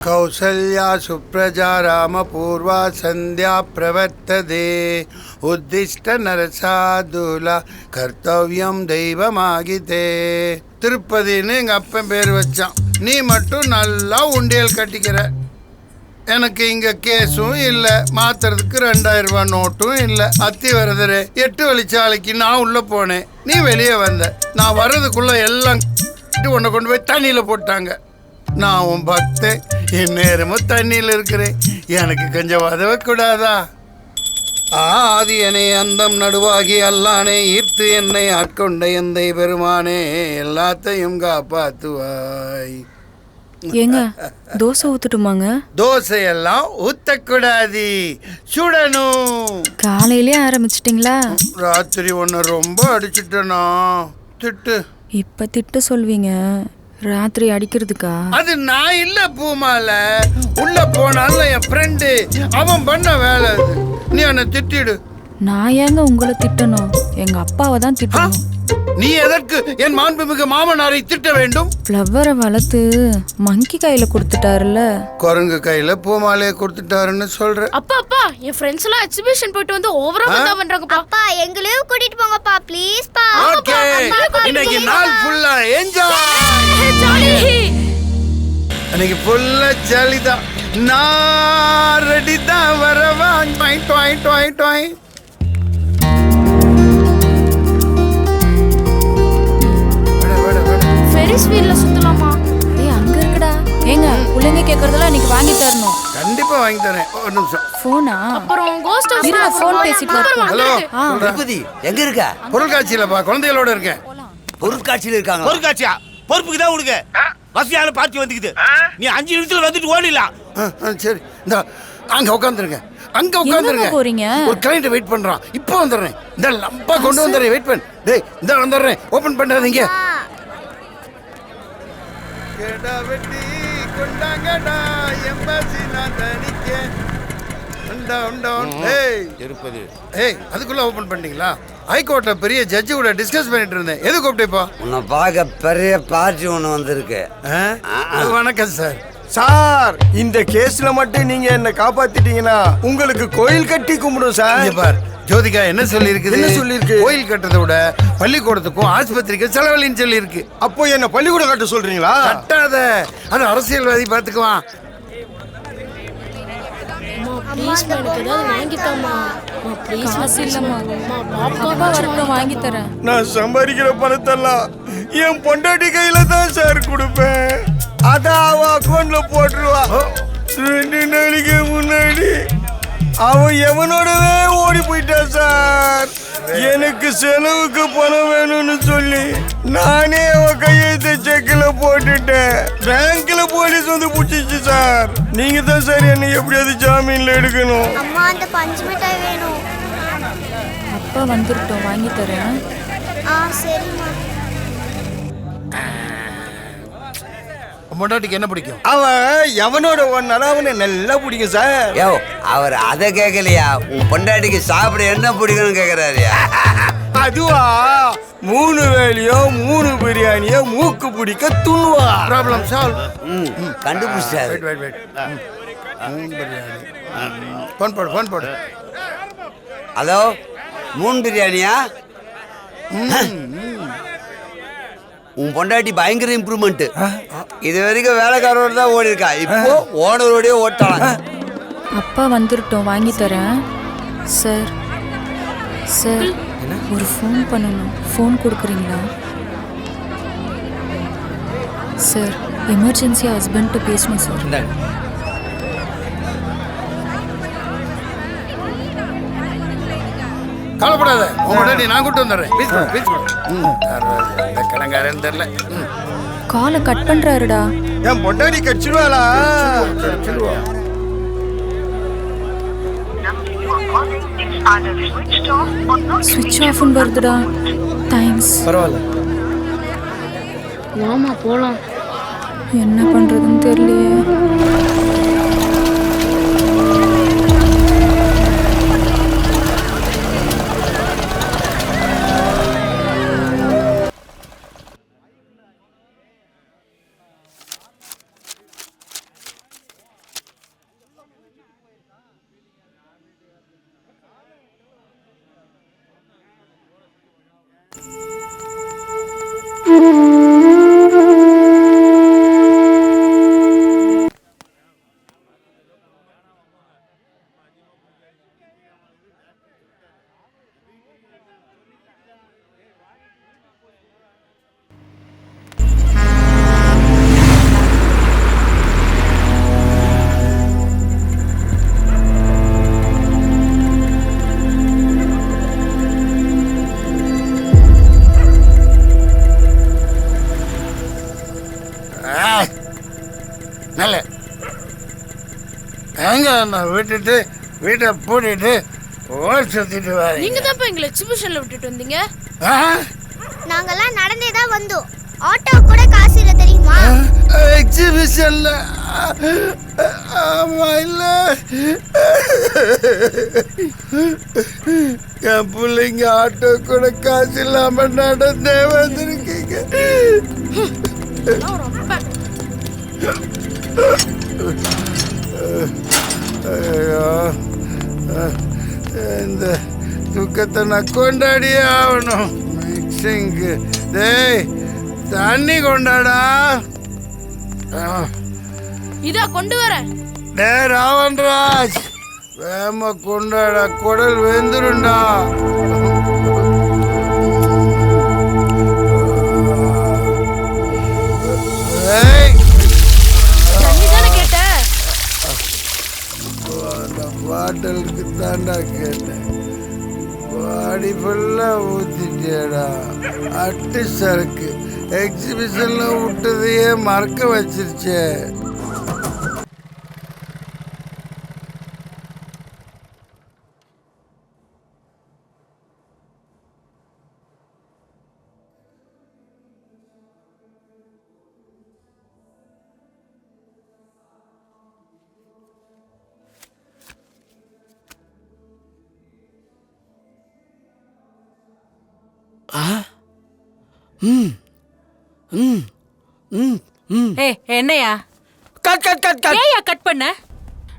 कौसल्या सुप्रजा रामपूर्वा सन्ध्या प्रवर्तते உத்திஷ்ட நரசாதுலா கர்த்தவியம் தெய்வமாகிதே திருப்பதின்னு எங்கள் அப்பன் பேர் வச்சான் நீ மட்டும் நல்லா உண்டியல் கட்டிக்கிற எனக்கு இங்க கேஸும் இல்லை மாத்துறதுக்கு ரெண்டாயிரம் ரூபாய் நோட்டும் இல்லை அத்தி வரதரு எட்டு வழிச்சாலைக்கு நான் உள்ள போனேன் நீ வெளியே வந்த நான் வர்றதுக்குள்ள எல்லாம் உன்னை கொண்டு போய் தண்ணியில போட்டாங்க நான் உன் பக்தன் என் நேரமும் தண்ணியில் இருக்கிறேன் எனக்கு கொஞ்சம் உதவ கூடாதா ஆதி என்னை அந்தம் நடுவாகி அல்லானே ஈர்த்து என்னை ஆட்கொண்ட எந்தை பெருமானே எல்லாத்தையும் காப்பாத்துவாய் ஏங்க தோசை ஊத்துட்டுமாங்க? தோசையெல்லாம் ஊத்தக்கூடாது. சுடணும். காலையிலே ஆரம்பிச்சிட்டிங்களா? ராத்திரி ஒன்று ரொம்ப அடிச்சிட்டனா. திட்டு. இப்ப திட்டு சொல்வீங்க. ராத்திரி அடிக்கிறதுக்கா? அது நான் இல்ல பூமால. உள்ள போனால என் ஃப்ரெண்டு அவன் பண்ண வேலை அது. நீ என்னை திட்டிடு. நான் ஏங்க உங்களை திட்டணும்? எங்க அப்பாவை தான் ஆ? திட்டணும். நீ எதற்கு என் மாண்புமிகு மாமனாரை திட்ட வேண்டும்? ஃப்ளவரை வளர்த்து மங்கி கையில கொடுத்துட்டாருல்ல? குரங்கு கையில பூமாலையை கொடுத்துட்டாருன்னு சொல்ற. அப்பா அப்பா என் ஃப்ரெண்ட்ஸ் எல்லாம் எக்ஸிபிஷன் போயிட்டு வந்து ஓவரா வந்தா பண்றாங்கப்பா. அப்பா எங்களையும் கூட்டிட்டு போங்கப்பா ப்ளீஸ் பா. ஓகே இன்னைக்கு நாள் ஃபுல்லா என்ஜாய் அன்னைக்கு ஃபுல்லா ஜாலி தான் நான் ரெடி தான் வரவா. டாய் டாய் டாய் டாய் விட, விட, விட. ஃபெரிஸ் வீல்ல சுத்தலாமா? ஏய் அங்க இருக்குடா. ஏங்க பிள்ளைங்க கேக்குறதெல்லாம் இன்னைக்கு வாங்கி தரணும். கண்டிப்பா வாங்கி தரேன். ஒரு நிமிஷம். போனா அப்புறம் கோஸ்ட் ஹவுஸ் பேசிட்டு. ஹலோ. திருப்பதி எங்க இருக்க? பொருட்காட்சியிலப்பா குழந்தைகளோட இருக்கேன். பொருட்காட்சியில் இருக்காங்க. பொறுக்காட்சியா பொறுப்புக்கு தான் உனக்கு வசதியான பார்ட்டி வந்துக்குது. நீ அஞ்சு நிமிஷத்துல வந்துட்டு ஓடிடலாம். சரி. இந்த அங்க உட்காந்துருங்க அங்க உட்காந்துருங்க போறீங்க? ஒரு கிளைண்ட் வெயிட் பண்றான். இப்போ வந்துடுறேன். இந்த லம்பா கொண்டு வந்துடுறேன். வெயிட் பண்ணு. டேய் இந்த வந்துடுறேன். ஓபன் பண்ணாதீங்க கேடா வெட்டி கொண்டாங்கடா. எம்பாசி நான் தனிக்க உண்டா உண்டா ஏய். இருப்பது. ஏய் அதுக்குள்ள ஓபன் பண்ணிட்டீங்களா? ஹைகோர்ட்ல பெரிய ஜட்ஜி கூட டிஸ்கஸ் பண்ணிட்டு இருந்தேன். எது கூப்பிட்டேப்பா உன்னை பார்க்க பெரிய பார்ட்டி ஒன்று வந்திருக்கு. வணக்கம் சார். சார் இந்த கேஸ்ல மட்டும் நீங்க என்ன காப்பாத்திட்டீங்கன்னா உங்களுக்கு கோயில் கட்டி கும்பிடும் சார். இங்க பார். ஜோதிகா என்ன சொல்லி இருக்குது என்ன சொல்லியிருக்கு? கோயில் கட்டுறதை விட பள்ளிக்கூடத்துக்கும் ஆஸ்பத்திரிக்கும் செலவழின்னு சொல்லி இருக்கு அப்போ என்ன பள்ளிக்கூடம் கட்ட சொல்றீங்களா? கட்டாத. அது அரசியல்வாதி பாத்துக்குவான். ப்ளீஸ் எனக்கு ஏதாவது காசு இல்லம்மா. வரட்டும் வாங்கி தரேன். நான் சம்பாதிக்கிற பணத்தெல்லாம் என் பொண்டாட்டி கையில தான் சார் கொடுப்பேன். அதான் அவ அக்கௌண்ட்ல போட்டுருவா. ரெண்டு நாளைக்கு முன்னாடி அவன் எவனோடவே ஓடி போயிட்டா சார் எனக்கு செலவுக்கு பணம் வேணும்னு சொல்லி நானே அவன் கையெழுத்து செக்கில் போட்டுட்டேன். பேங்க்ல போலீஸ் வந்து பிடிச்சிச்சு சார் நீங்க தான் சார் என்னை எப்படியாவது ஜாமீன்ல எடுக்கணும்? அம்மா அந்த பஞ்சு மிட்டாய் வேணும். அப்பா வந்துருட்டோம் வாங்கி தரேன். ஆ சரிம்மா. பொண்டாட்டிக்கு என்ன பிடிக்கும்? அவன் எவனோட ஒன்னால அவனை நல்லா பிடிக்கும் சார். யோ அவர் அதை கேட்கலையா உன் பொண்டாட்டிக்கு சாப்பிட என்ன பிடிக்கும்னு கேட்கறாருயா அதுவா? மூணு வேலையோ மூணு பிரியாணியோ மூக்கு பிடிக்க துண்ணுவா? ப்ராப்ளம் சால்வ் ம் கண்டுபிடிச்சாரு. Wait wait wait biryani. Phone போடு ஃபோன் போடு. ஹலோ மூணு பிரியாணியா? உன் பொண்டாட்டி பயங்கர இம்ப்ரூவ்மெண்ட் இது வரைக்கும் வேலைக்காரோட தான் ஓடி இருக்கா? இப்போ ஓனரோடய ஓட்டலாம் அப்பா வந்துருட்டோம் வாங்கி தரேன். சார் சார் ஒரு ஃபோன் பண்ணணும். ஃபோன் கொடுக்குறீங்களா? சார் எமர்ஜென்சி ஹஸ்பண்ட்டு பேசணும் சார். கவலைப்படாத. பொண்டாட்டி நான் கூட்டு வந்துடுறேன். கடங்காரன்னு தெரியல. காலை கட் பண்ணுறாருடா என் பொண்டாடி கடிச்சிடுவாளா வச்சிருவா. ஸ்விட்ச் ஆஃப்னு வருதுடா. தேங்க்ஸ் வாமா போலாம் என்ன பண்ணுறதுன்னு தெரியலையே. எங்க நான் விட்டுட்டு வீட்டை பூட்டிட்டு ஓர் சுத்திட்டு வரீங்க நீங்க தான் எங்களை எக்ஸிபிஷன்ல விட்டுட்டு வந்தீங்க. ஆ? நாங்கெல்லாம் நடந்தே தான் வந்தோம். ஆட்டோ கூட காசு இல்லை தெரியுமா? எக்ஸிபிஷன்ல ஆமா இல்ல. என் பிள்ளைங்க ஆட்டோ கூட காசு இல்லாம நடந்தே வந்திருக்கீங்க. ரொம்ப ஐயோ இந்த துக்கத்தை நான் கொண்டாடியே ஆகணும். மிக்சிங்கு டேய் தண்ணி கொண்டாடா. இதா கொண்டு வரேன் டே ராவன்ராஜ் வேம கொண்டாடா குடல் வெந்துருண்டா தாண்டா கேட்டேன். பாடி ஃபுல்லாக ஊற்றிட்டேடா அட்டு சரக்கு. எக்ஸிபிஷனில் விட்டதையே மறக்க வச்சிருச்சே. என்னையா? Cut cut cut cut. ஏயா கட் பண்ண?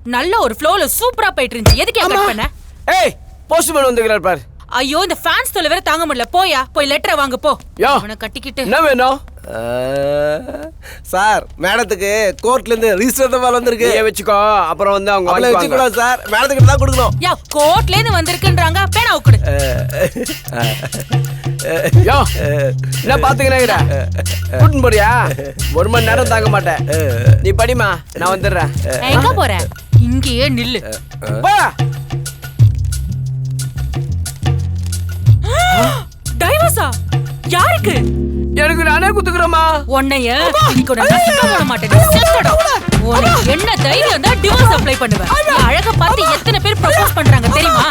நல்ல ஒரு ஃப்ளோல சூப்பரா போயிட்டு இருந்துச்சு. எதுக்கு கட் பண்ண? ஏய் போஸ்ட்மேன் வந்துக்கிறார் பார். ஐயோ இந்த ஃபேன்ஸ் தொலை வேற தாங்க முடியல. போயா போய் லெட்டரை வாங்க போ. யா. அவனை கட்டிக்கிட்டு. என்ன வேணும்? சார் மேடத்துக்கு கோர்ட்ல இருந்து ரிஜிஸ்டர் தான் வந்திருக்கு நீ வச்சுக்கோ அப்புறம் வந்து அவங்க அப்படிலாம் வச்சுக்க கூடாது சார் மேடத்துக்கு தான் கொடுக்கணும் யா கோர்ட்ல இருந்து வந்திருக்குன்றாங்க பேனா கொடு யோ என்ன பாத்துக்கிறேங்கிற கூட்டின்னு போறியா ஒரு மணி நேரம் தாங்க மாட்டேன் நீ படிமா நான் வந்துடுறேன் எங்க போற இங்கேயே நில்லு போ டைவர்ஸா யாருக்கு எனக்கு நானே குத்துக்கிறேம்மா உன்னைய இன்னைக்கு நான் சுத்தம் பண்ண மாட்டேன். நீ செத்தடா. உனக்கு என்ன தைரியம் தான் டிவோர்ஸ் அப்ளை பண்ணுவேன். அழக பார்த்து எத்தனை பேர் ப்ரப்போஸ் பண்றாங்க தெரியுமா?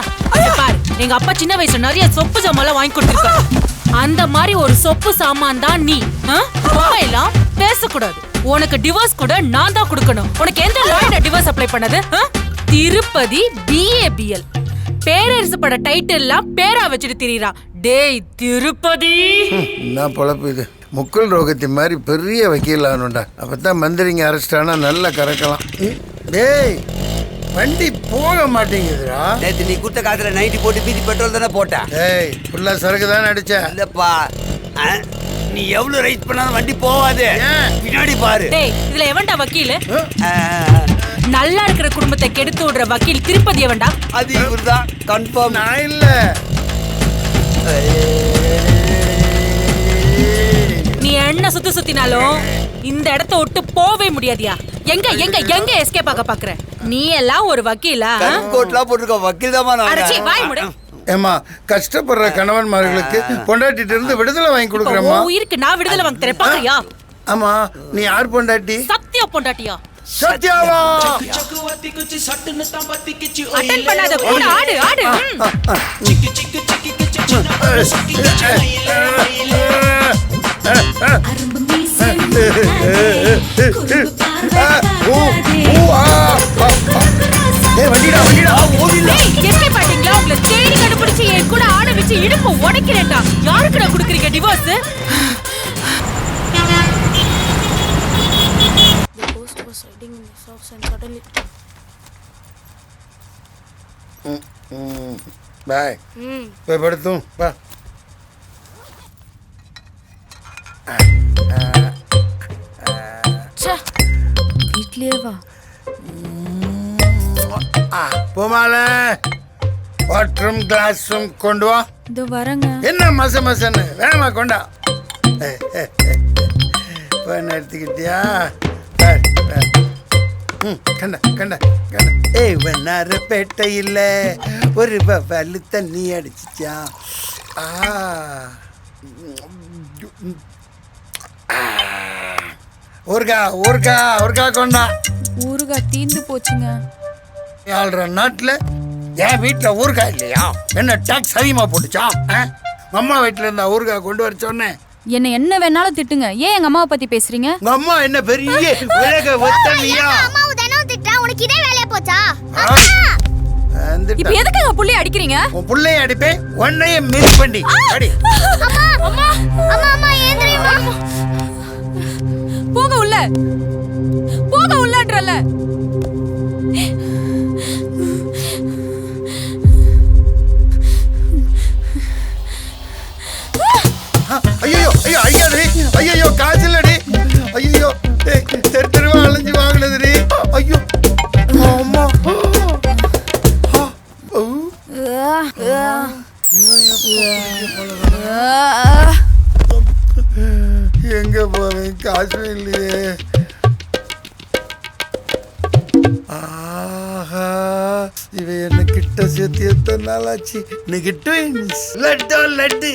பாரு. எங்க அப்பா சின்ன வயசுல நிறைய சொப்பு சாமான் வாங்கி கொடுத்துருக்காரு. அந்த மாதிரி ஒரு சொப்பு சாமான் தான் நீ. எல்லாம் பேசக்கூடாது. உனக்கு டிவோர்ஸ் கூட நான் தான் கொடுக்கணும். உனக்கு எந்த லாயர் டிவோர்ஸ் அப்ளை பண்ணது? திருப்பதி பிஏபிஎல் பேரரசு பட டைட்டில் எல்லாம் பேரா வச்சுட்டு திரியறான் டேய் திருப்பதி! என்ன பொழப்பு இது. முக்குள் ரோகத்தி மாதிரி பெரிய வக்கீல் ஆகணும்டா. அப்பதான் மந்திரிங்க அரெஸ்ட் ஆனா நல்லா கறக்கலாம். டேய் வண்டி போக மாட்டேங்குதுடா. நேத்து நீ குத்த காசுல நைட்டி போட்டு பீதி பெட்ரோல் தானே போட்ட? டேய் ஃபுல்லா சரக்கு தானே அடிச்ச. இல்லப்பா ஆ, நீ எவ்வளவு ரைஸ் பண்ணாலும் வண்டி போவாது? பின்னாடி பாரு. டேய் இதுல எவன்டா வக்கீல்? நல்லா இருக்கிற குடும்பத்தை கெடுத்து விடுற வக்கீல் திருப்பதி எவன்டா அது இவர்தான் கன்ஃபார்ம் நான் இல்ல. நீ என்ன சுத்தி சுத்தினாலும் இந்த இடத்த விட்டு போவே முடியாதியா? எங்க எங்க எங்க எஸ்கேப் ஆக பாக்குற? நீ எல்லாம் ஒரு வக்கீலா? கோட்லாம் போட்டிருக்க வக்கீல் தான் அடச்சீ, வாய் மூடு. ஏமா கஷ்டப்படுற கணவன்மார்களுக்கு பொண்டாட்டிட்டு இருந்து விடுதலை வாங்கி உன் உயிருக்கு நான் விடுதலை வாங்க தரேன். பாக்குறியா? ஆமா நீ யார் பொண்டாட்டி? சத்திய பொண்டாட்டியா? சத்யாவா அட்டன் பண்ணாத கூட ஆடு ஆடு வண்டிடா வண்டிடா டேய், escape ஆயிட்டீங்களா? உங்களை தேடி கண்டுபிடிச்சு என் கூட ஆட வச்சு இடுப்பு உடைக்கிறேன்டா. யாருக்குடா குடுக்குறீங்க divorce? sen கடலு బాయ్ పోయి పడుతూ బా வீட்லயே வா போமாலே. வாட்டரும் கிளாஸும் கொண்டு வா. என்ன மச மசன்னு? வேணாமா கொண்டா. இப்போ எடுத்துக்கிட்டியா? கண்டா கண்டா கண்டா. ஏய் வண்ணார பேட்டை இல்ல ஒரு வலு தண்ணி அடிச்சிச்சா? ஆ. ஊர்கா ஊர்கா ஊர்கா கொண்டா. ஊறுகாய் தீந்து போச்சுங்க. ஆள்ற நாட்டில் என் வீட்டில் ஊறுகாய் இல்லையா? என்ன டாக்ஸ் அதிகமாக போட்டுச்சா? அம்மா வீட்டில் இருந்தா ஊறுகாய் கொண்டு வர சொன்னேன். என்ன என்ன வேணாலும் திட்டுங்க. ஏன் எங்க அம்மாவை பத்தி பேசுறீங்க? உங்க அம்மா என்ன பெரிய உலக ஒத்தனியா அம்மாவும் தினம் திட்டா உனக்கு இதே வேலையா போச்சா? இப்ப வந்துட்டா. எதுக்குங்க புள்ளி அடிக்கிறீங்க? உன் புள்ளைய அடிப்பேன் உன்னைய மிஸ் பண்ணி. அடி. அம்மா அம்மா அம்மா அம்மா ஏந்திரிமா போக உள்ள. போக உள்ளன்றல ஐயோ காய்ச்சல் அடி ஐயோ தெரு தெருவா அலைஞ்சு வாங்கினதுடி ஐயோ அம்மா எங்க போவேன் காசு இல்லையே ஆஹா இவ என்ன கிட்ட சேர்த்து எத்தனை நாள் ஆச்சு இன்னைக்கு லட்டோ லட்டு லட்டு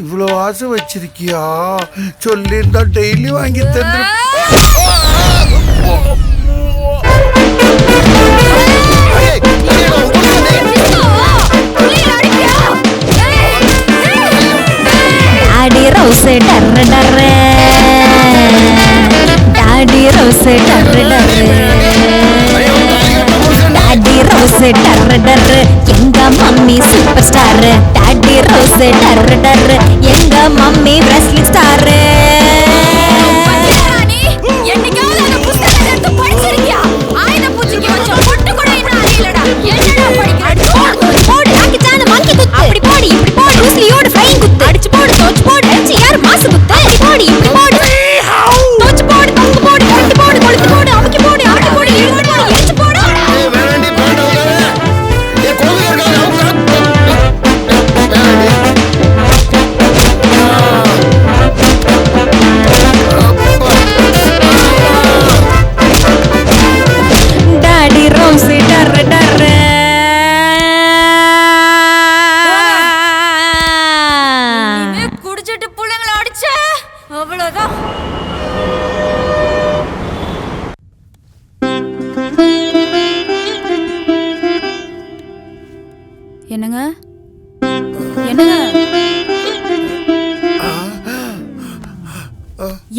இவ்வளோ ஆசை வச்சிருக்கியா? சொல்லியிருந்தா டெய்லி வாங்கி தந்து ரோஸ் டர் டர் எங்க mummy super star daddy rose டர் டர் எங்க மம்மி ரெஸ்லிங் ஸ்டார்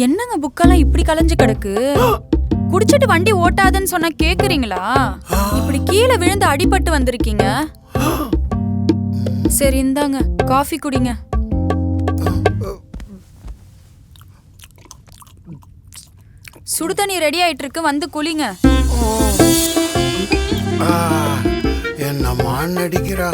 என்னங்க புக்கெல்லாம் இப்படி கலைஞ்சு கிடக்கு? குடிச்சிட்டு வண்டி ஓட்டாதன்னு சொன்னா கேக்குறீங்களா? இப்படி கீழே விழுந்து அடிபட்டு வந்திருக்கீங்க. சரி இந்தாங்க காஃபி குடிங்க. சுடு தண்ணி ரெடி ஆயிட்டு இருக்கு வந்து குளிங்க என்ன மான் அடிக்கிறா